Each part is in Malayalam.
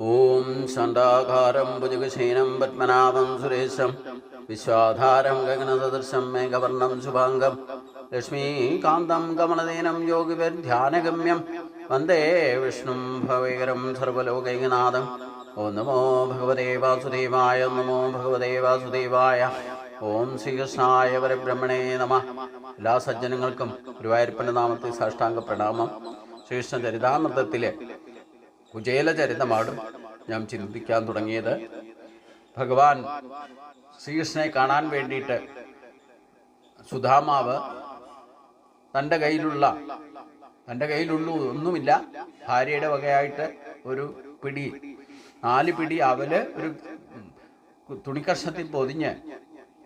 ഓം ശാന്താകാരം ഭുജഗശീനം പത്മനാഭം സുരേശം വിശ്വാധാരം ഗഗനസദൃശം മേഘവർണം ശുഭാംഗം. ലക്ഷ്മീകാന്തം കമലദീനം യോഗിവർധ്യാനഗമ്യം. വന്ദേ വിഷ്ണും ഭവൈകരം സർവലോകൈകനാഥം. ഓം നമോ ഭഗവതേ വാസുദേവായ നമോ ഭഗവതേ വാസുദേവായ. ഓം ശ്രീകൃഷ്ണായ പരബ്രഹ്മണേ നമ. എല്ലാ സജ്ജനങ്ങൾക്കും ഗുരുവായൂരപ്പന്റെ നാമത്തിൽ സാഷ്ടാംഗ പ്രണാമം. ശ്രീകൃഷ്ണ ചരിതാമൃതത്തിലെ കുചേല ചരിതമാണ് ഞാൻ ചിന്തിക്കാൻ തുടങ്ങിയത്. ഭഗവാൻ ശ്രീകൃഷ്ണനെ കാണാൻ വേണ്ടിയിട്ട് സുധാമാവ് തന്റെ കയ്യിലുള്ള തന്റെ കയ്യിലുള്ള ഒന്നുമില്ല ഭാര്യയുടെ വകയായിട്ട് ഒരു പിടി നാല് പിടി അവൽ ഒരു തുണിക്കഷ്ണത്തിൽ പൊതിഞ്ഞ്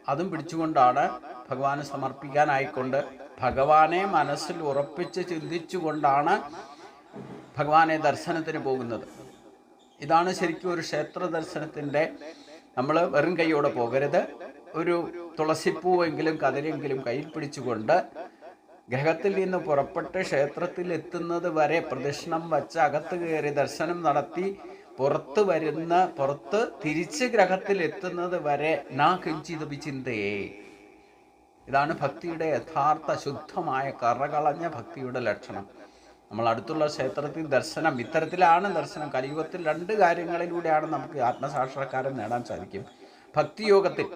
അതും പിടിച്ചുകൊണ്ടാണ് ഭഗവാന് സമർപ്പിക്കാനായിക്കൊണ്ട് ഭഗവാനെ മനസ്സിൽ ഉറപ്പിച്ച് ചിന്തിച്ചുകൊണ്ടാണ് ഭഗവാനെ ദർശനത്തിന് പോകുന്നത്. ഇതാണ് ശരിക്കും ഒരു ക്ഷേത്ര ദർശനത്തിന്റെ നമ്മൾ വെറും കൈയോടെ പോകരുത്. ഒരു തുളസിപ്പൂവെങ്കിലും കതിരെങ്കിലും കയ്യിൽ പിടിച്ചുകൊണ്ട് ഗ്രഹത്തിൽ നിന്ന് പുറപ്പെട്ട് ക്ഷേത്രത്തിൽ എത്തുന്നത് വരെ പ്രദക്ഷിണം വച്ച് അകത്ത് കയറി ദർശനം നടത്തി പുറത്ത് വരുന്ന പുറത്ത് തിരിച്ച് ഗ്രഹത്തിൽ എത്തുന്നത് വരെ നാ കിഞ്ചിത് ചിന്തയേ. ഇതാണ് ഭക്തിയുടെ യഥാർത്ഥ ശുദ്ധമായ കറകളഞ്ഞ ഭക്തിയുടെ ലക്ഷണം. നമ്മൾ അടുത്തുള്ള ക്ഷേത്രത്തിൽ ദർശനം ഇത്തരത്തിലാണ് ദർശനം. കലിയുഗത്തിൽ രണ്ട് കാര്യങ്ങളിലൂടെയാണ് നമുക്ക് ആത്മസാക്ഷാത്കാരം നേടാൻ സാധിക്കും. ഭക്തിയോഗത്തിൽ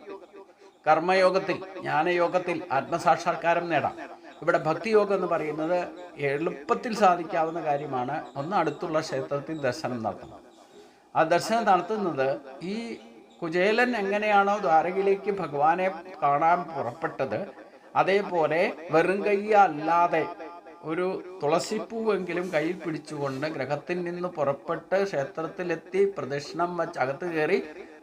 കർമ്മയോഗത്തിൽ ജ്ഞാനയോഗത്തിൽ ആത്മസാക്ഷാത്കാരം നേടാം. ഇവിടെ ഭക്തിയോഗം എന്ന് പറയുന്നത് എളുപ്പത്തിൽ സാധിക്കാവുന്ന കാര്യമാണ്. ഒന്ന് അടുത്തുള്ള ക്ഷേത്രത്തിൽ ദർശനം നടത്തണം. ആ ദർശനം നടത്തുന്നത് ഈ കുചേലൻ എങ്ങനെയാണോ ദ്വാരകയിലേക്ക് ഭഗവാനെ കാണാൻ പുറപ്പെട്ടത് അതേപോലെ വെറും കയ്യ അല്ലാതെ ഒരു തുളസിപ്പൂവെങ്കിലും കയ്യിൽ പിടിച്ചുകൊണ്ട് ഗ്രഹത്തിൽ നിന്ന് പുറപ്പെട്ട് ക്ഷേത്രത്തിലെത്തി പ്രദക്ഷിണം വച്ച് അകത്ത് കയറി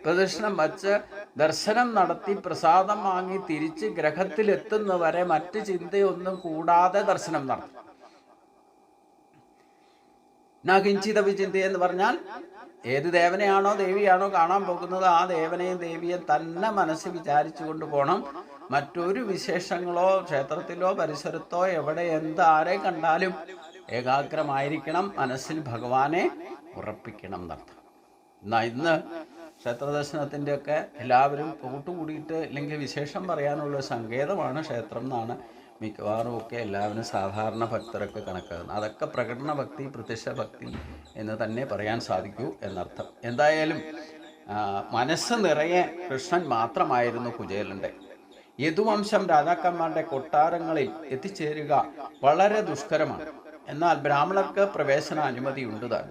പ്രദക്ഷിണം വച്ച് ദർശനം നടത്തി പ്രസാദം വാങ്ങി തിരിച്ച് ഗ്രഹത്തിലെത്തുന്നവരെ മറ്റ് ചിന്തയൊന്നും കൂടാതെ ദർശനം നടത്തും. നകിഞ്ചിത വിചിന്ത എന്ന് പറഞ്ഞാൽ ഏത് ദേവനെയാണോ ദേവിയാണോ കാണാൻ പോകുന്നത് ആ ദേവനെയും ദേവിയെ തന്നെ മനസ്സ് വിചാരിച്ചു കൊണ്ട് പോകണം മറ്റൊരു വിശേഷങ്ങളോ ക്ഷേത്രത്തിലോ പരിസരത്തോ എവിടെ എന്താരെ കണ്ടാലും ഏകാഗ്രമായിരിക്കണം. മനസ്സിൽ ഭഗവാനെ ഉറപ്പിക്കണം എന്നർത്ഥം. എന്നാ ഇന്ന് ക്ഷേത്രദർശനത്തിന്റെയൊക്കെ എല്ലാവരും കൂട്ടുകൂടിയിട്ട് അല്ലെങ്കിൽ വിശേഷം പറയാനുള്ള സങ്കേതമാണ് ക്ഷേത്രം എന്നാണ് മിക്കവാറും ഒക്കെ എല്ലാവരും സാധാരണ ഭക്തരൊക്കെ കണക്കാക്കുന്നത്. അതൊക്കെ പ്രകടന ഭക്തി പ്രത്യക്ഷ ഭക്തി എന്ന് തന്നെ പറയാൻ സാധിക്കൂ എന്നർത്ഥം. എന്തായാലും മനസ്സ് നിറയെ കൃഷ്ണൻ മാത്രമായിരുന്നു കുചേലന്റെ. യദുവംശം രാജാക്കന്മാരുടെ കൊട്ടാരങ്ങളിൽ എത്തിച്ചേരുക വളരെ ദുഷ്കരമാണ്. എന്നാൽ ബ്രാഹ്മണർക്ക് പ്രവേശന അനുമതിയുണ്ട് താൻ.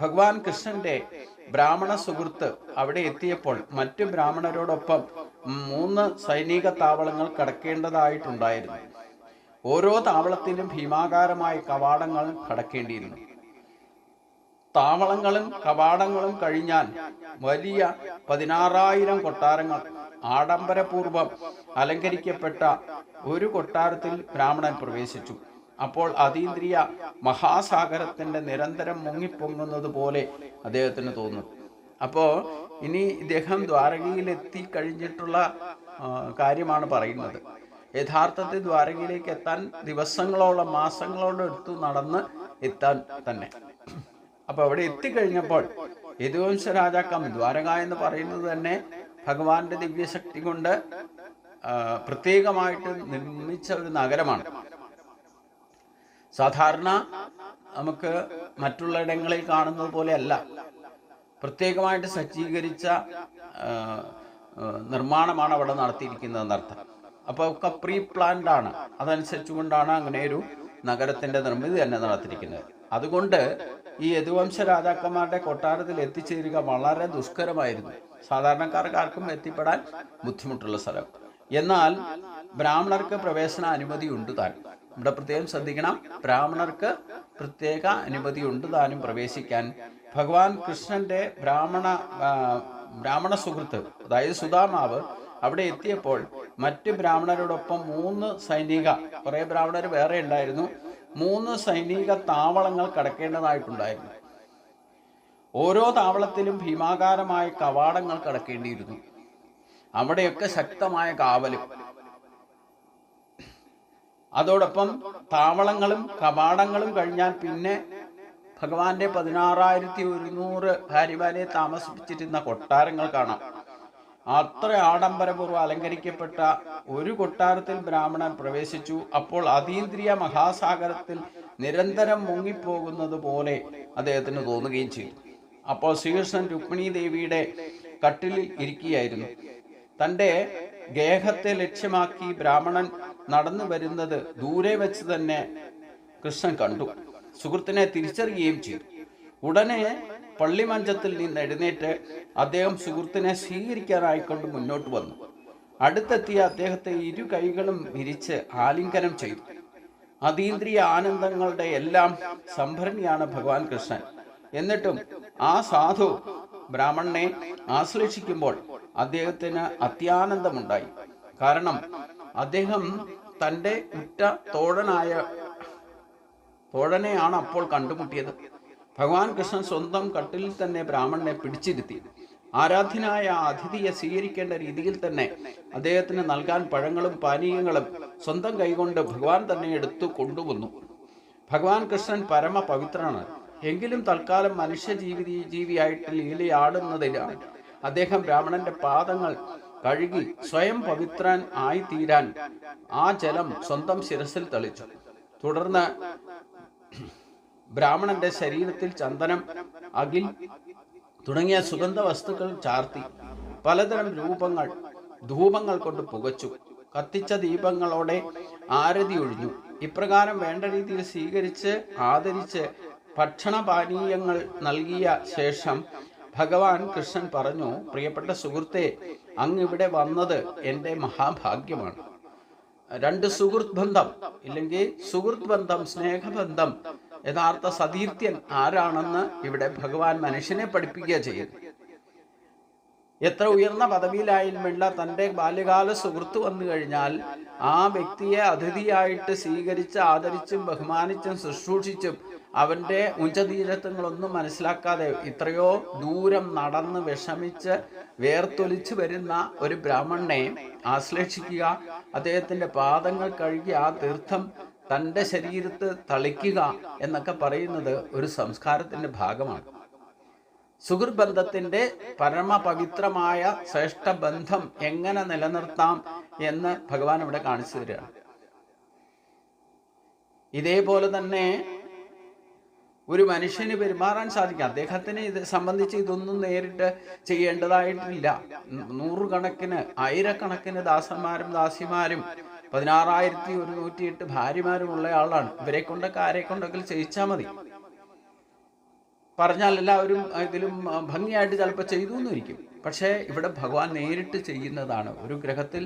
ഭഗവാൻ കൃഷ്ണന്റെ ബ്രാഹ്മണ സുഹൃത്ത് അവിടെ എത്തിയപ്പോൾ മറ്റു ബ്രാഹ്മണരോടൊപ്പം മൂന്ന് സൈനിക താവളങ്ങൾ കടക്കേണ്ടതായിട്ടുണ്ടായിരുന്നു. ഓരോ താവളത്തിലും ഭീമാകാരമായ കവാടങ്ങൾ കടക്കേണ്ടിയിരുന്നു. താവളങ്ങളും കവാടങ്ങളും കഴിഞ്ഞാൽ വലിയ പതിനാറായിരം കൊട്ടാരങ്ങൾ ആഡംബരപൂർവം അലങ്കരിക്കപ്പെട്ട ഒരു കൊട്ടാരത്തിൽ ബ്രാഹ്മണൻ പ്രവേശിച്ചു. അപ്പോൾ അതീന്ദ്രിയ മഹാസാഗരത്തിന്റെ നിരന്തരം മുങ്ങിപ്പൊങ്ങുന്നത് പോലെ അദ്ദേഹത്തിന് തോന്നുന്നു. അപ്പോൾ ഇനി ഇദ്ദേഹം ദ്വാരകയിൽ എത്തിക്കഴിഞ്ഞിട്ടുള്ള കഴിഞ്ഞിട്ടുള്ള കാര്യമാണ് പറയുന്നത്. യഥാർത്ഥത്തിൽ ദ്വാരകയിലേക്ക് എത്താൻ ദിവസങ്ങളോളം മാസങ്ങളോളം എടുത്തു നടന്ന് എത്താൻ തന്നെ. അപ്പൊ അവിടെ എത്തിക്കഴിഞ്ഞപ്പോൾ യദുവംശ രാജാക്കം ദ്വാരക എന്ന് പറയുന്നത് തന്നെ ഭഗവാന്റെ ദിവ്യശക്തി കൊണ്ട് പ്രത്യേകമായിട്ട് നിർമ്മിച്ച ഒരു നഗരമാണ്. സാധാരണ നമുക്ക് മറ്റുള്ള ഇടങ്ങളിൽ കാണുന്നത് പോലെയല്ല. പ്രത്യേകമായിട്ട് സജ്ജീകരിച്ച നിർമ്മാണമാണ് അവിടെ നടത്തിയിരിക്കുന്നത് എന്നർത്ഥം അപ്പോൾ ഒക്കെ പ്രീ പ്ലാൻഡ് ആണ്. അതനുസരിച്ചുകൊണ്ടാണ് അങ്ങനെ ഒരു നഗരത്തിന്റെ നിർമ്മിതി തന്നെ നടത്തിയിരിക്കുന്നത്. അതുകൊണ്ട് ഈ യദുവംശ രാജാക്കന്മാരുടെ കൊട്ടാരത്തിൽ എത്തിച്ചേരുക വളരെ ദുഷ്കരമായിരുന്നു. സാധാരണക്കാർക്ക് ആർക്കും എത്തിപ്പെടാൻ ബുദ്ധിമുട്ടുള്ള സ്ഥലം. എന്നാൽ ബ്രാഹ്മണർക്ക് പ്രവേശന അനുമതി ഉണ്ട് താൻ ഇവിടെ പ്രത്യേകം ശ്രദ്ധിക്കണം ബ്രാഹ്മണർക്ക് പ്രത്യേക അനുമതി ഉണ്ട് താനും പ്രവേശിക്കാൻ. ഭഗവാൻ കൃഷ്ണന്റെ ബ്രാഹ്മണ ബ്രാഹ്മണ സുഹൃത്ത് അതായത് സുധാമാവ് അവിടെ എത്തിയപ്പോൾ മറ്റ് ബ്രാഹ്മണരോടൊപ്പം മൂന്ന് സൈനിക കുറേ ബ്രാഹ്മണർ വേറെ ഉണ്ടായിരുന്നു. മൂന്ന് സൈനിക താവളങ്ങൾ കടക്കേണ്ടതായിട്ടുണ്ടായിരുന്നു. ഓരോ താവളത്തിലും ഭീമാകാരമായ കവാടങ്ങൾ കടക്കേണ്ടിയിരുന്നു. അവിടെയൊക്കെ ശക്തമായ കാവലും. അതോടൊപ്പം താവളങ്ങളും കവാടങ്ങളും കഴിഞ്ഞാൽ പിന്നെ ഭഗവാന്റെ പതിനാറായിരത്തി ഒരുന്നൂറ് ഭാര്യമാരെ താമസിപ്പിച്ചിരുന്ന കൊട്ടാരങ്ങൾ കാണാം. അത്ര ആഡംബരപൂർവം അലങ്കരിക്കപ്പെട്ട ഒരു കൊട്ടാരത്തിൽ ബ്രാഹ്മണൻ പ്രവേശിച്ചു. അപ്പോൾ അതീന്ദ്രിയ മഹാസാഗരത്തിൽ നിരന്തരം മുങ്ങിപ്പോകുന്നത് പോലെ അദ്ദേഹത്തിന് തോന്നുകയും ചെയ്തു. അപ്പോൾ ശ്രീകൃഷ്ണൻ രുക്മിണി ദേവിയുടെ കട്ടിലിൽ ഇരിക്കുകയായിരുന്നു. തന്റെ ഗേഹത്തെ ലക്ഷ്യമാക്കി ബ്രാഹ്മണൻ നടന്നു വരുന്നത് ദൂരെ വെച്ച് തന്നെ കൃഷ്ണൻ കണ്ടു. സുഹൃത്തിനെ തിരിച്ചറിയുകയും ചെയ്തു. ഉടനെ പള്ളിമഞ്ചത്തിൽ നിന്ന് എഴുന്നേറ്റ് അദ്ദേഹം സുഹൃത്തിനെ സ്വീകരിക്കാനായിക്കൊണ്ട് മുന്നോട്ട് വന്നു. അടുത്തെത്തിയ അദ്ദേഹത്തെ ഇരു കൈകളും വിരിച്ച് ആലിംഗനം ചെയ്തു. അതീന്ദ്രിയ ആനന്ദങ്ങളുടെ എല്ലാം സംഭരണിയാണ് ഭഗവാൻ കൃഷ്ണൻ. എന്നിട്ടും ആ സാധു ബ്രാഹ്മണനെ ആശ്ലേഷിക്കുമ്പോൾ അദ്ദേഹത്തിന് അത്യാനന്ദമുണ്ടായി. കാരണം അദ്ദേഹം തന്റെ ഉറ്റ തോഴനായ തോഴനെയാണ് അപ്പോൾ കണ്ടുമുട്ടിയത്. ഭഗവാൻ കൃഷ്ണൻ സ്വന്തം കട്ടിലിൽ തന്നെ ബ്രാഹ്മണനെ പിടിച്ചിരുത്തി. ആരാധ്യനായ അതിഥിയെ സ്വീകരിക്കേണ്ട രീതിയിൽ തന്നെ അദ്ദേഹത്തിന് നൽകാൻ പഴങ്ങളും പാനീയങ്ങളും സ്വന്തം കൈകൊണ്ട് ഭഗവാൻ തന്നെ എടുത്തു കൊണ്ടുവന്നു. ഭഗവാൻ കൃഷ്ണൻ പരമ പവിത്രനാണ് എങ്കിലും തൽക്കാലം മനുഷ്യ ജീവി ജീവിയായിട്ട് ലീലയാടുന്നതിലാണ് അദ്ദേഹം ബ്രാഹ്മണന്റെ പാദങ്ങൾ കഴുകി സ്വയം പവിത്രൻ ആയി തീരാൻ ആ ജലം സ്വന്തം ശിരസിൽ തളിച്ചു. തുടർന്ന് ബ്രാഹ്മണന്റെ ശരീരത്തിൽ ചന്ദനം അകിൽ തുടങ്ങിയ സുഗന്ധ വസ്തുക്കൾ ചാർത്തി. പലതരം രൂപങ്ങൾ ധൂപങ്ങൾ കൊണ്ട് പുകച്ചു. കത്തിച്ച ദീപങ്ങളോടെ ആരതി ഒഴിഞ്ഞു. ഇപ്രകാരം വേണ്ട രീതിയിൽ സ്വീകരിച്ച് ആദരിച്ച് ഭക്ഷണപാനീയങ്ങൾ നൽകിയ ശേഷം ഭഗവാൻ കൃഷ്ണൻ പറഞ്ഞു പ്രിയപ്പെട്ട സുഹൃത്തെ അങ്ങിവിടെ വന്നത് എന്റെ മഹാഭാഗ്യമാണ്. രണ്ട് സുഹൃത്ത് ബന്ധം ഇല്ലെങ്കിൽ സുഹൃത്ത് ബന്ധം സ്നേഹബന്ധം യഥാർത്ഥ സതീർത്ഥ്യൻ ആരാണെന്ന് ഇവിടെ ഭഗവാൻ മനുഷ്യനെ പഠിപ്പിക്കുക ചെയ്യുന്നു എത്ര ഉയർന്ന പദവിയിലായിരുന്നുള്ള തന്റെ ബാല്യകാല സുഹൃത്ത് വന്നു കഴിഞ്ഞാൽ ആ വ്യക്തിയെ അതിഥിയായിട്ട് സ്വീകരിച്ച് ആദരിച്ചും ബഹുമാനിച്ചും ശുശ്രൂഷിച്ചും അവന്റെ ഉഞ്ചതീരത്വങ്ങളൊന്നും മനസ്സിലാക്കാതെ ഇത്രയോ ദൂരം നടന്ന് വിഷമിച്ച് വേർത്തൊലിച്ചു വരുന്ന ഒരു ബ്രാഹ്മണനെ ആശ്ലേഷിക്കുക അദ്ദേഹത്തിന്റെ പാദങ്ങൾ കഴുകി ആ തീർത്ഥം തന്റെ ശരീരത്ത് തളിക്കുക എന്നൊക്കെ പറയുന്നത് ഒരു സംസ്കാരത്തിന്റെ ഭാഗമാണ്. സുഹൃത്ത് പരമപവിത്രമായ ശ്രേഷ്ഠ ബന്ധം എങ്ങനെ നിലനിർത്താം എന്ന് ഭഗവാൻ ഇവിടെ കാണിച്ചു തരികയാണ്. ഇതേപോലെ തന്നെ ഒരു മനുഷ്യന് പെരുമാറാൻ സാധിക്കും. അദ്ദേഹത്തിന് ഇത് സംബന്ധിച്ച് ഇതൊന്നും നേരിട്ട് ചെയ്യേണ്ടതായിട്ടില്ല. നൂറുകണക്കിന് ആയിരക്കണക്കിന് ദാസന്മാരും ദാസിമാരും പതിനാറായിരത്തി ഒരുന്നൂറ്റി എട്ട് ഭാര്യമാരും ഉള്ള ആളാണ്. ഇവരെ കൊണ്ടൊക്കെ ആരെ കൊണ്ടൊക്കെ ചെയ്യിച്ചാൽ മതി. പറഞ്ഞാൽ എല്ലാവരും ഇതിലും ഭംഗിയായിട്ട് ചിലപ്പോൾ ചെയ്തു എന്നിരിക്കും പക്ഷേ ഇവിടെ ഭഗവാൻ നേരിട്ട് ചെയ്യുന്നതാണ്. ഒരു ഗ്രഹത്തിൽ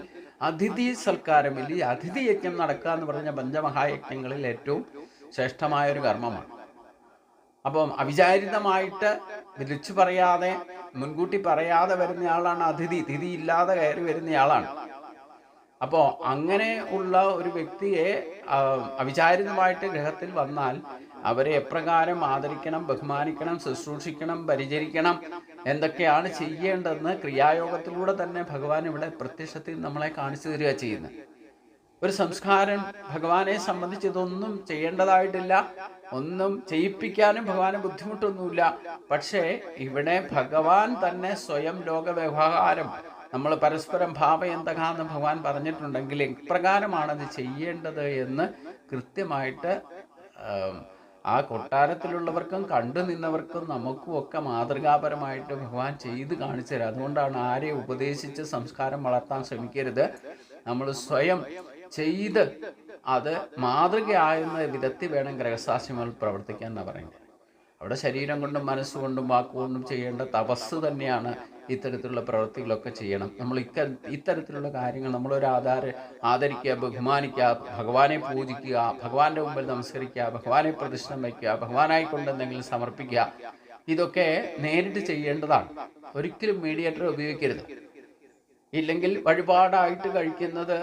അതിഥി സൽക്കാരം ഇല്ല അതിഥി യജ്ഞം നടക്കുക എന്ന് പറഞ്ഞ പഞ്ചമഹായജ്ഞങ്ങളിൽ ഏറ്റവും ശ്രേഷ്ഠമായ ഒരു കർമ്മമാണ്. അപ്പം അവിചാരിതമായിട്ട് വിളിച്ചു പറയാതെ മുൻകൂട്ടി പറയാതെ വരുന്നയാളാണ് അതിഥി. തിഥി ഇല്ലാതെ കയറി വരുന്നയാളാണ്. അപ്പോൾ അങ്ങനെ ഉള്ള ഒരു വ്യക്തിയെ അവിചാരിതമായിട്ട് ഗ്രഹത്തിൽ വന്നാൽ അവരെ എപ്രകാരം ആദരിക്കണം ബഹുമാനിക്കണം ശുശ്രൂഷിക്കണം പരിചരിക്കണം എന്തൊക്കെയാണ് ചെയ്യേണ്ടതെന്ന് ക്രിയായോഗത്തിലൂടെ തന്നെ ഭഗവാൻ ഇവിടെ പ്രത്യക്ഷത്തിൽ നമ്മളെ കാണിച്ചു തരിക ചെയ്യുന്നത് ഒരു സംസ്കാരം ഭഗവാനെ സംബന്ധിച്ച് ഇതൊന്നും ചെയ്യേണ്ടതായിട്ടില്ല. ഒന്നും ചെയ്യിപ്പിക്കാനും ഭഗവാന് ബുദ്ധിമുട്ടൊന്നുമില്ല. പക്ഷേ ഇവിടെ ഭഗവാൻ തന്നെ സ്വയം ലോക വ്യവഹാരം നമ്മൾ പരസ്പരം ഭാവയന്തകാന്ന് ഭഗവാൻ പറഞ്ഞിട്ടുണ്ടെങ്കിൽ എപ്രകാരമാണ് അത് ചെയ്യേണ്ടത് എന്ന് കൃത്യമായിട്ട് ആ കൊട്ടാരത്തിലുള്ളവർക്കും കണ്ടു നിന്നവർക്കും നമുക്കും ഒക്കെ മാതൃകാപരമായിട്ട് ഭഗവാൻ ചെയ്ത് കാണിച്ചു തരാം. അതുകൊണ്ടാണ് ആരെ ഉപദേശിച്ച് സംസ്കാരം വളർത്താൻ ശ്രമിക്കരുത്. നമ്മൾ സ്വയം ചെയ്ത് അത് മാതൃകയാകുന്ന വിധത്തിൽ വേണം ഗ്രഹസാസ്യങ്ങൾ പ്രവർത്തിക്കാൻ എന്നാണ് പറയുന്നത്. അവിടെ ശരീരം കൊണ്ടും മനസ്സുകൊണ്ടും വാക്കുകൊണ്ടും ചെയ്യേണ്ട തപസ് തന്നെയാണ് ഇത്തരത്തിലുള്ള പ്രവൃത്തികളൊക്കെ ചെയ്യണം. നമ്മൾ ഇക്ക ഇത്തരത്തിലുള്ള കാര്യങ്ങൾ നമ്മളൊരു ആധാര ആദരിക്കുക ബഹുമാനിക്കുക ഭഗവാനെ പൂജിക്കുക ഭഗവാന്റെ മുമ്പിൽ നമസ്കരിക്കുക ഭഗവാനെ പ്രതിഷ്ഠം വയ്ക്കുക ഭഗവാനായി കൊണ്ട് എന്തെങ്കിലും സമർപ്പിക്കുക ഇതൊക്കെ നേരിട്ട് ചെയ്യേണ്ടതാണ്. ഒരിക്കലും മീഡിയേറ്റർ ഉപയോഗിക്കരുത്. ഇല്ലെങ്കിൽ വഴിപാടായിട്ട് കഴിക്കുന്നത്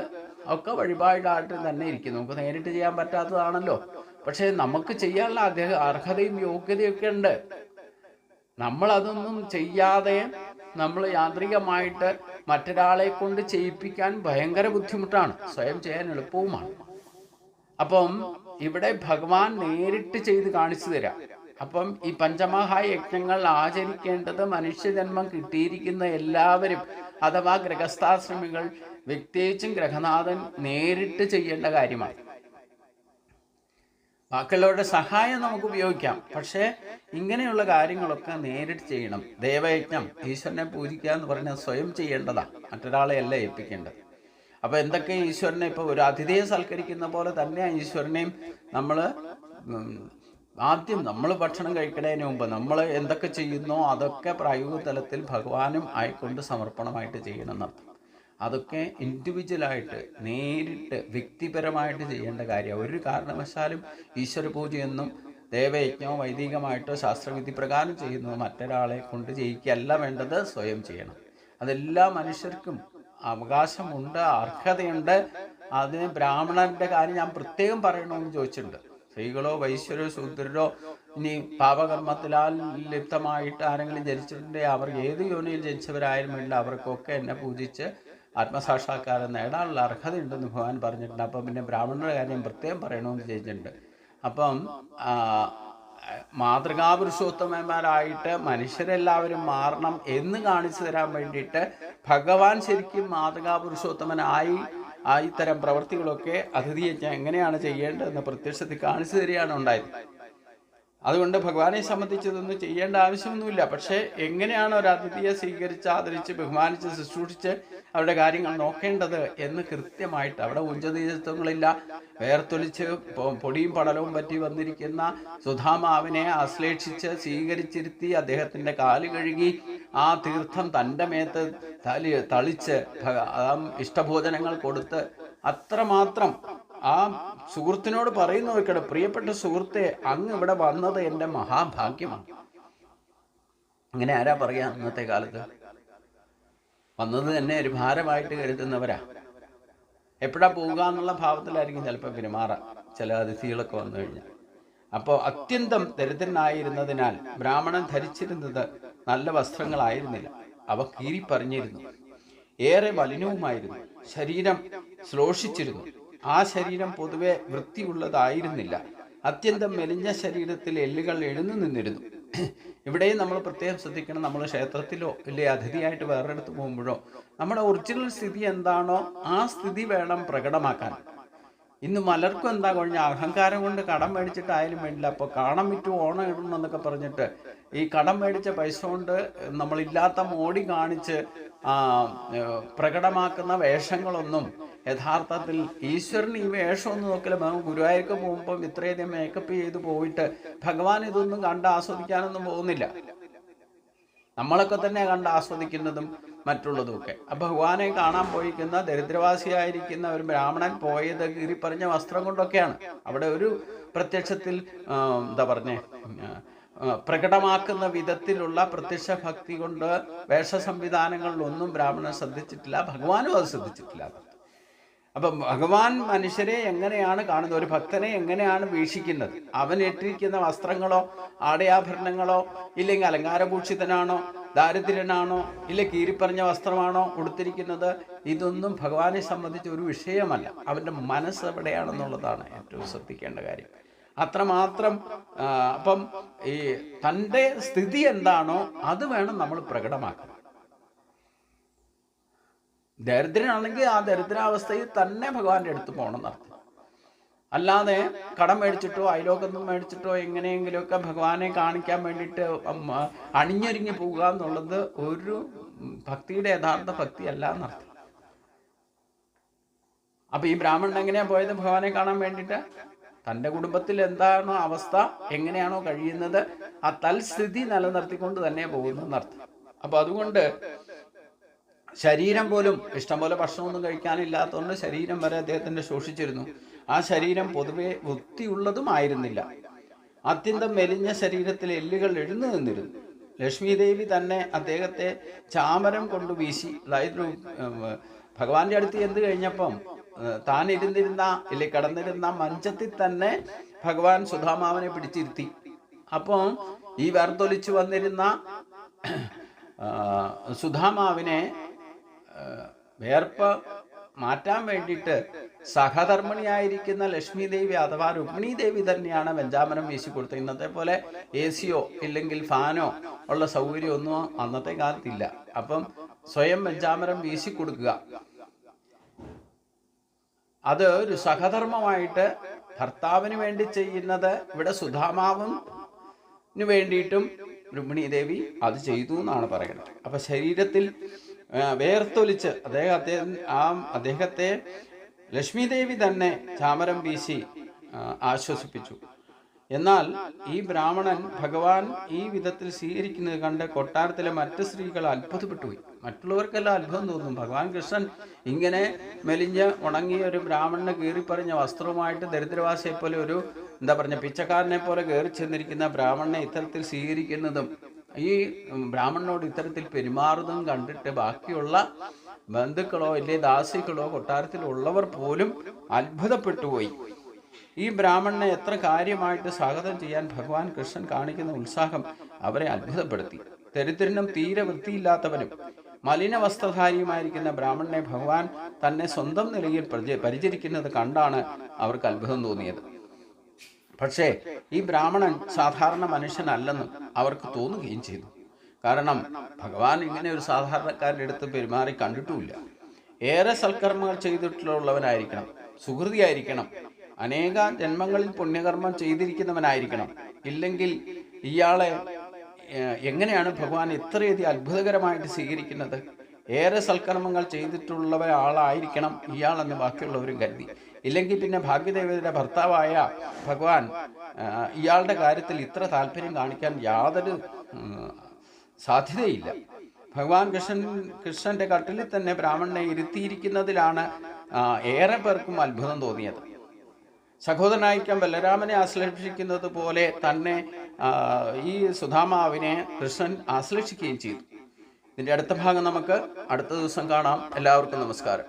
ഒക്കെ വഴിപാടായിട്ട് തന്നെ ഇരിക്കും നമുക്ക് നേരിട്ട് ചെയ്യാൻ പറ്റാത്തതാണല്ലോ. പക്ഷേ നമുക്ക് ചെയ്യാനുള്ള അദ്ദേഹം അർഹതയും യോഗ്യതയൊക്കെ ഉണ്ട്. നമ്മൾ അതൊന്നും ചെയ്യാതെ നമ്മൾ യാന്ത്രികമായിട്ട് മറ്റൊരാളെ കൊണ്ട് ചെയ്യിപ്പിക്കാൻ ഭയങ്കര ബുദ്ധിമുട്ടാണ്. സ്വയം ചെയ്യാൻ എളുപ്പവുമാണ്. അപ്പം ഇവിടെ ഭഗവാൻ നേരിട്ട് ചെയ്ത് കാണിച്ചു തരാം. അപ്പം ഈ പഞ്ചമഹായജ്ഞങ്ങൾ ആചരിക്കേണ്ടത് മനുഷ്യജന്മം കിട്ടിയിരിക്കുന്ന എല്ലാവരും അഥവാ ഗ്രഹസ്ഥാശ്രമികൾ പ്രത്യേകിച്ചും ഗ്രഹനാഥൻ നേരിട്ട് ചെയ്യേണ്ട കാര്യമാണ്. ബാക്കിയുള്ളവരുടെ സഹായം നമുക്ക് ഉപയോഗിക്കാം. പക്ഷേ ഇങ്ങനെയുള്ള കാര്യങ്ങളൊക്കെ നേരിട്ട് ചെയ്യണം. ദേവയജ്ഞം ഈശ്വരനെ പൂജിക്കുക എന്ന് പറഞ്ഞാൽ സ്വയം ചെയ്യേണ്ടതാണ് മറ്റൊരാളെ അല്ല ഏൽപ്പിക്കേണ്ടത്. അപ്പോൾ എന്തൊക്കെ ഈശ്വരനെ ഇപ്പോൾ ഒരു അതിഥിയെ സൽക്കരിക്കുന്ന പോലെ തന്നെ ഈശ്വരനെയും നമ്മൾ ആദ്യം നമ്മൾ ഭക്ഷണം കഴിക്കുന്നതിന് മുമ്പ് നമ്മൾ എന്തൊക്കെ ചെയ്യുന്നോ അതൊക്കെ പ്രായോഗിക തലത്തിൽ ഭഗവാനും ആയിക്കൊണ്ട് സമർപ്പണമായിട്ട് ചെയ്യണം എന്നർത്ഥം അതൊക്കെ ഇൻഡിവിജ്വലായിട്ട് നേരിട്ട് വ്യക്തിപരമായിട്ട് ചെയ്യേണ്ട കാര്യമാണ്. ഒരു കാരണവശാലും ഈശ്വര പൂജയൊന്നും ദേവയജ്ഞമോ വൈദികമായിട്ടോ ശാസ്ത്രവിധി പ്രകാരം ചെയ്യുന്നത് മറ്റൊരാളെ കൊണ്ട് ചെയ്യിക്കുകയല്ല വേണ്ടത് സ്വയം ചെയ്യണം. അതെല്ലാ മനുഷ്യർക്കും അവകാശമുണ്ട് അർഹതയുണ്ട്. അതിന് ബ്രാഹ്മണന്റെ കാര്യം ഞാൻ പ്രത്യേകം പറയണമെന്ന് ചോദിച്ചിട്ടുണ്ട്. സ്ത്രീകളോ വൈശ്വരോ ശൂദ്രരോ ഇനി പാപകർമ്മത്തിലാൽ ലിപ്തമായിട്ട് ആരെങ്കിലും ജനിച്ചിട്ടുണ്ടെങ്കിൽ അവർ ഏത് യോനിയിൽ ജനിച്ചവരായാലും വേണ്ട അവർക്കൊക്കെ എന്നെ പൂജിച്ച് ആത്മസാക്ഷാത്കാരം നേടാനുള്ള അർഹതയുണ്ടെന്ന് ഭഗവാൻ പറഞ്ഞിട്ടുണ്ട്. അപ്പം പിന്നെ ബ്രാഹ്മണരുടെ കാര്യം പ്രത്യേകം പറയണമെന്ന് ചോദിച്ചിട്ടുണ്ട്. അപ്പം ആ, മാതൃകാ പുരുഷോത്തമന്മാരായിട്ട് മനുഷ്യരെല്ലാവരും മാറണം എന്ന് കാണിച്ചു തരാൻ വേണ്ടിയിട്ട് ഭഗവാൻ ശരിക്കും മാതൃകാ പുരുഷോത്തമനായി ആ ഇത്തരം പ്രവൃത്തികളൊക്കെ അതിഥിയജ്ഞ എങ്ങനെയാണ് ചെയ്യേണ്ടതെന്ന് പ്രത്യക്ഷത്തിൽ കാണിച്ചു തരികയാണ് ഉണ്ടായത്. അതുകൊണ്ട് ഭഗവാനെ സംബന്ധിച്ചതൊന്നും ചെയ്യേണ്ട ആവശ്യമൊന്നുമില്ല. പക്ഷേ എങ്ങനെയാണ് ഒരു അതിഥിയെ സ്വീകരിച്ച് ആദരിച്ച് ബഹുമാനിച്ച് ശുശ്രൂഷിച്ച് അവരുടെ കാര്യങ്ങൾ നോക്കേണ്ടത് എന്ന് കൃത്യമായിട്ട് അവിടെ ഉഞ്ചതീതത്വങ്ങളില്ല വേർത്തൊലിച്ച് പൊടിയും പടലവും പറ്റി വന്നിരിക്കുന്ന സുധാമാവിനെ ആശ്ലേഷിച്ച് സ്വീകരിച്ചിരുത്തി അദ്ദേഹത്തിന്റെ കാൽ കഴുകി ആ തീർത്ഥം തന്റെ മേത്ത് തലി തളിച്ച് ഇഷ്ടഭോജനങ്ങൾ കൊടുത്ത് അത്രമാത്രം ആ സുഹൃത്തിനോട് പറയുന്നു നോക്കട്ടെ പ്രിയപ്പെട്ട സുഹൃത്തെ അങ്ങ് ഇവിടെ വന്നത് എന്റെ മഹാഭാഗ്യമാണ്. അങ്ങനെ ആരാ പറയാ ഇന്നത്തെ കാലത്ത്? വന്നത് തന്നെ ഒരു ഭാരമായിട്ട് കരുതുന്നവരാ. എപ്പോഴാ പോവുക എന്നുള്ള ഭാവത്തിലായിരിക്കും ചിലപ്പോൾ പെരുമാറാം ചില അതിഥികളൊക്കെ വന്നു കഴിഞ്ഞാൽ അപ്പോൾ അത്യന്തം ദരിദ്രനായിരുന്നതിനാൽ ബ്രാഹ്മണൻ ധരിച്ചിരുന്നത് നല്ല വസ്ത്രങ്ങളായിരുന്നില്ല. അവ കീറിപ്പറിഞ്ഞിരുന്നു. ഏറെ മലിനവുമായിരുന്നു. ശരീരം ശ്ലോഷിച്ചിരുന്നു. ആ ശരീരം പൊതുവെ വൃത്തിയുള്ളതായിരുന്നില്ല. അത്യന്തം മെലിഞ്ഞ ശരീരത്തിൽ എല്ലുകൾ എഴുന്നു നിന്നിരുന്നു. ഇവിടെയും നമ്മൾ പ്രത്യേകം ശ്രദ്ധിക്കണം നമ്മൾ ക്ഷേത്രത്തിലോ ഇല്ലേ അതിഥിയായിട്ട് വേറെടുത്ത് പോകുമ്പോഴോ നമ്മുടെ ഒറിജിനൽ സ്ഥിതി എന്താണോ ആ സ്ഥിതി വേണം പ്രകടമാക്കാൻ. ഇന്ന് മലർക്കും എന്താ കഴിഞ്ഞ അഹങ്കാരം കൊണ്ട് കടം മേടിച്ചിട്ടായാലും വേണ്ടില്ല അപ്പോൾ കാണം വിറ്റു ഓണം ഇടണം എന്നൊക്കെ പറഞ്ഞിട്ട് ഈ കടം മേടിച്ച പൈസ കൊണ്ട് നമ്മളില്ലാത്ത മോടി കാണിച്ച് പ്രകടമാക്കുന്ന വേഷങ്ങളൊന്നും യഥാർത്ഥത്തിൽ ഈശ്വരൻ ഈ വേഷമൊന്നും നോക്കില്ല. നമുക്ക് ഗുരുവായൂർക്ക് പോകുമ്പം ഇത്രയധികം മേക്കപ്പ് ചെയ്ത് പോയിട്ട് ഭഗവാൻ ഇതൊന്നും കണ്ട് ആസ്വദിക്കാനൊന്നും പോകുന്നില്ല. നമ്മളൊക്കെ തന്നെ കണ്ട് ആസ്വദിക്കുന്നതും മറ്റുള്ളതുമൊക്കെ ഭഗവാനെ കാണാൻ പോയിരിക്കുന്ന ദരിദ്രവാസിയായിരിക്കുന്ന ഒരു ബ്രാഹ്മണൻ പോയത് കീറി പറഞ്ഞ വസ്ത്രം കൊണ്ടൊക്കെയാണ്. അവിടെ ഒരു പ്രത്യക്ഷത്തിൽ എന്താ പറഞ്ഞേ പ്രകടമാക്കുന്ന വിധത്തിലുള്ള പ്രത്യക്ഷ ഭക്തി കൊണ്ട് വേഷ സംവിധാനങ്ങളിലൊന്നും ബ്രാഹ്മണൻ ശ്രദ്ധിച്ചിട്ടില്ല ഭഗവാനും അത് ശ്രദ്ധിച്ചിട്ടില്ല. അപ്പം ഭഗവാൻ മനുഷ്യരെ എങ്ങനെയാണ് കാണുന്നത്? ഒരു ഭക്തനെ എങ്ങനെയാണ് വീക്ഷിക്കുന്നത്? അവൻ ഇട്ടിരിക്കുന്ന വസ്ത്രങ്ങളോ ആടയാഭരണങ്ങളോ ഇല്ലെങ്കിൽ അലങ്കാരഭൂഷിതനാണോ ദാരിദ്ര്യനാണോ ഇല്ല കീറിപ്പറഞ്ഞ വസ്ത്രമാണോ ഉടുത്തിരിക്കുന്നത്? ഇതൊന്നും ഭഗവാനെ സംബന്ധിച്ച് ഒരു വിഷയമല്ല. അവന്റെ മനസ്സ് എവിടെയാണെന്നുള്ളതാണ് ഏറ്റവും ശ്രദ്ധിക്കേണ്ട കാര്യം. അത്രമാത്രം അപ്പം ഈ തന്റെ സ്ഥിതി എന്താണോ അത് വേണം നമ്മൾ പ്രകടമാക്കാൻ. ദരിദ്രനാണെങ്കിൽ ആ ദരിദ്രാവസ്ഥയിൽ തന്നെ ഭഗവാന്റെ അടുത്ത് പോകണം എന്നർത്ഥം അല്ലാതെ കടം മേടിച്ചിട്ടോ അയലോക്കൊന്നും മേടിച്ചിട്ടോ എങ്ങനെയെങ്കിലുമൊക്കെ ഭഗവാനെ കാണിക്കാൻ വേണ്ടിയിട്ട് അണിഞ്ഞൊരുങ്ങി പോവുക എന്നുള്ളത് ഒരു ഭക്തിയുടെ യഥാർത്ഥ ഭക്തി അല്ല എന്നർത്ഥം അപ്പൊ ഈ ബ്രാഹ്മണൻ എങ്ങനെയാ പോയത്? ഭഗവാനെ കാണാൻ വേണ്ടിയിട്ട്? തന്റെ കുടുംബത്തിൽ എന്താണോ അവസ്ഥ എങ്ങനെയാണോ കഴിയുന്നത് ആ തൽസ്ഥിതി നിലനിർത്തിക്കൊണ്ട് തന്നെ പോകുന്നു എന്നർത്ഥം. അപ്പൊ അതുകൊണ്ട് ശരീരം പോലും ഇഷ്ടംപോലെ ഭക്ഷണമൊന്നും കഴിക്കാനില്ലാത്തതുകൊണ്ട് ശരീരം വരെ അദ്ദേഹത്തിന്റെ ശോഷിച്ചിരുന്നു. ആ ശരീരം പൊതുവെ വൃത്തിയുള്ളതും ആയിരുന്നില്ല. അത്യന്തം മെലിഞ്ഞ ശരീരത്തിൽ എല്ലുകൾ എഴുന്നു നിന്നിരുന്നു. ലക്ഷ്മി ദേവി തന്നെ അദ്ദേഹത്തെ ചാമരം കൊണ്ട് വീശി. അതായത് ഭഗവാന്റെ അടുത്ത് എന്ത് കഴിഞ്ഞപ്പം താൻ ഇരുന്നിരുന്ന ഇല്ലെ കടന്നിരുന്ന മഞ്ചത്തിൽ തന്നെ ഭഗവാൻ സുധാമാവനെ പിടിച്ചിരുത്തി. അപ്പം ഈ വേർതൊലിച്ചു വന്നിരുന്ന സുധാമാവിനെ വേർപ്പ് മാറ്റാൻ വേണ്ടിയിട്ട് സഹധർമ്മിണിയായിരിക്കുന്ന ലക്ഷ്മി ദേവി അഥവാ രുക്മിണി ദേവി തന്നെയാണ് വെഞ്ചാമനം വീശി കൊടുത്തത്. ഇന്നത്തെ പോലെ എ സിയോ ഇല്ലെങ്കിൽ ഫാനോ ഉള്ള സൗകര്യമൊന്നും അന്നത്തെ കാലത്തില്ല. അപ്പം സ്വയം വെഞ്ചാമരം വീശി കൊടുക്കുക. അത് ഒരു സഹധർമ്മമായിട്ട് ഭർത്താവിന് വേണ്ടി ചെയ്യുന്നത് ഇവിടെ സുധാമാവും വേണ്ടിയിട്ടും രുക്മിണി ദേവി അത് ചെയ്തു എന്നാണ് പറയുന്നത്. അപ്പൊ ശരീരത്തിൽ വേർത്തൊലിച്ച് അദ്ദേഹത്തെ ആ അദ്ദേഹത്തെ ലക്ഷ്മി ദേവി തന്നെ ചാമരം വീശി ആശ്വസിപ്പിച്ചു. എന്നാൽ ഈ ബ്രാഹ്മണൻ ഭഗവാൻ ഈ വിധത്തിൽ സ്വീകരിക്കുന്നത് കണ്ട് കൊട്ടാരത്തിലെ മറ്റ് സ്ത്രീകൾ അത്ഭുതപ്പെട്ടുപോയി. മറ്റുള്ളവർക്കെല്ലാം അത്ഭുതം തോന്നും. ഭഗവാൻ കൃഷ്ണൻ ഇങ്ങനെ മെലിഞ്ഞ് ഉണങ്ങിയ ഒരു ബ്രാഹ്മണനെ കീറിപ്പറിഞ്ഞ വസ്ത്രവുമായിട്ട് ദരിദ്രവാസിയെ പോലെ ഒരു എന്താ പറഞ്ഞ പിച്ചക്കാരനെ പോലെ കയറി ചെന്നിരിക്കുന്ന ബ്രാഹ്മണനെ ഇത്തരത്തിൽ സ്വീകരിക്കുന്നതും ഈ ബ്രാഹ്മണനോട് ഇത്തരത്തിൽ പെരുമാറുന്നതും കണ്ടിട്ട് ബാക്കിയുള്ള ബന്ധുക്കളോ ഇല്ലേ ദാസികളോ കൊട്ടാരത്തിലുള്ളവർ പോലും അത്ഭുതപ്പെട്ടു പോയി ഈ ബ്രാഹ്മണനെ എത്ര കാര്യമായിട്ട് സ്വാഗതം ചെയ്യാൻ ഭഗവാൻ കൃഷ്ണൻ കാണിക്കുന്ന ഉത്സാഹം അവരെ അത്ഭുതപ്പെടുത്തി. ദരിദ്രനും തീരെ വൃത്തിയില്ലാത്തവനും മലിന വസ്ത്രധാരിയുമായിരിക്കുന്ന ബ്രാഹ്മണനെ ഭഗവാൻ തന്നെ സ്വന്തം നിലയിൽ പരിച- പരിചരിക്കുന്നത് കണ്ടാണ് അവർക്ക് അത്ഭുതം തോന്നിയത്. പക്ഷേ ഈ ബ്രാഹ്മണൻ സാധാരണ മനുഷ്യനല്ലെന്നും അവർക്ക് തോന്നുകയും ചെയ്തു. കാരണം ഭഗവാൻ ഇങ്ങനെ ഒരു സാധാരണക്കാരുടെ അടുത്ത് പെരുമാറി കണ്ടിട്ടുമില്ല. ഏറെ സൽക്കർമ്മങ്ങൾ ചെയ്തിട്ടുള്ളവനായിരിക്കണം സുഹൃതിയായിരിക്കണം അനേക ജന്മങ്ങളിൽ പുണ്യകർമ്മം ചെയ്തിരിക്കുന്നവനായിരിക്കണം. ഇല്ലെങ്കിൽ ഇയാളെ എങ്ങനെയാണ് ഭഗവാൻ ഇത്രയധികം അത്ഭുതകരമായിട്ട് സ്വീകരിക്കുന്നത്? ഏറെ സൽക്കർമ്മങ്ങൾ ചെയ്തിട്ടുള്ള ആളായിരിക്കണം ഇയാളെന്ന് ബാക്കിയുള്ളവരും കരുതി. ഇല്ലെങ്കിൽ പിന്നെ ഭാഗ്യദേവതയുടെ ഭർത്താവായ ഭഗവാൻ ഇയാളുടെ കാര്യത്തിൽ ഇത്ര താല്പര്യം കാണിക്കാൻ യാതൊരു സാധ്യതയില്ല. ഭഗവാൻ കൃഷ്ണൻ കൃഷ്ണന്റെ കട്ടിലിൽ തന്നെ ബ്രാഹ്മണനെ ഇരുത്തിയിരിക്കുന്നതിലാണ് ഏറെ പേർക്കും അത്ഭുതം തോന്നിയത്. സഹോദരനായിരിക്കാൻ ബലരാമനെ ആശ്ലേഷിക്കുന്നത് പോലെ തന്നെ ഈ സുധാമാവിനെ കൃഷ്ണൻ ആശ്ലേഷിക്കുകയും ചെയ്തു. ഇതിന്റെ അടുത്ത ഭാഗം നമുക്ക് അടുത്ത ദിവസം കാണാം. എല്ലാവർക്കും നമസ്കാരം.